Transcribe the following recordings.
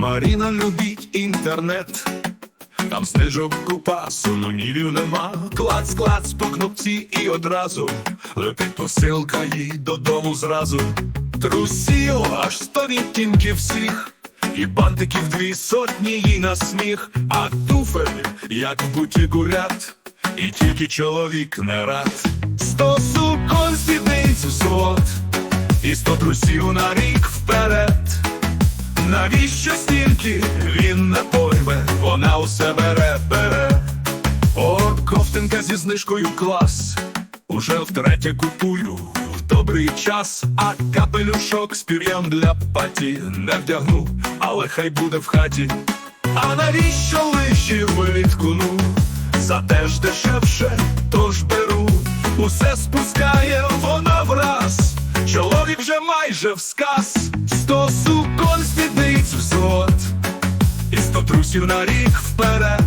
Маріна любить інтернет. Там знижок купа, сумнівів нема. Клац, клац по кнопці і одразу летить посилка їй додому зразу. Трусів аж сто відтінків всіх, і бантиків дві сотні їй на сміх, а туфель, як в бутіку ряд, і тільки чоловік не рад. Сто сукон спідниць злот, і сто трусів на рік вперед. Навіщо стільки він не пойме, вона усе бере, бере. О, ковтинка зі знижкою клас. Уже втретє купую в добрий час, а капелюшок з пір'ям для паті не вдягну, але хай буде в хаті. А навіщо лиші влітку, ну? Зате ж дешевше, тож беру. Усе спускає вона враз. Чоловік вже майже в сказ. Сто на рік вперед.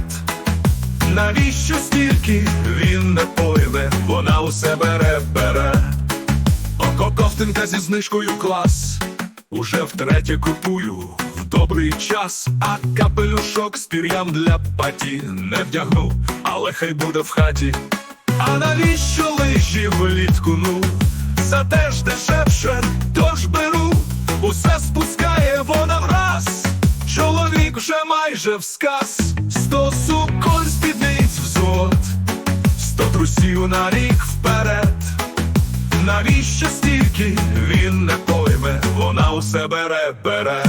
Навіщо стільки він не пойме, вона усе бере, бере. Око ковтинка зі знижкою клас. Уже втретє купую в добрий час, а капелюшок з пір'ям для паті не вдягну, але хай буде в хаті. А навіщо лижі влітку, ну? Зате ж дешевше, вже майже в сказ, сто сукон спідниць взот, сто трусів на рік вперед. Навіщо стільки він не пойме, вона усе бере, бере.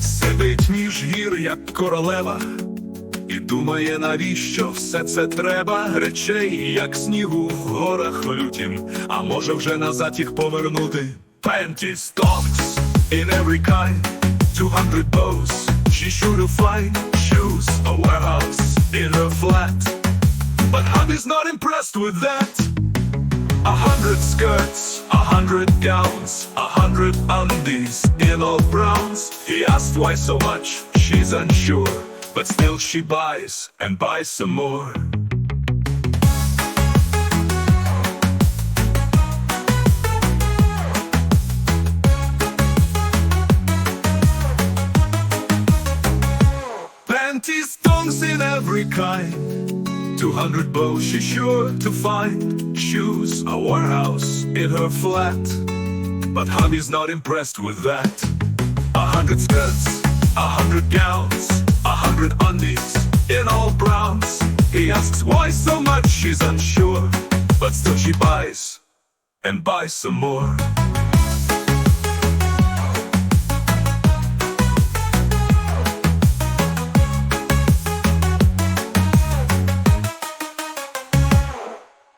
Сидить між гір, як королева, і думає, навіщо все це треба. Речей, як снігу в горах лютім, а може вже назад їх повернути. Panties, dogs, in every kind, 200 bows, she sure to find shoes, a warehouse in her flat. But hubby's not impressed with that. A hundred skirts, a hundred gowns, a hundred undies in all browns. He asked why so much, she's unsure, but still she buys and buys some more. Panties, tongues in every kind. 200 bows she's sure to find. Shoes, a warehouse in her flat. But hubby's not impressed with that. A hundred skirts, a hundred gowns, hundred undies in all browns. He asks why so much, she's unsure. But still she buys and buys some more.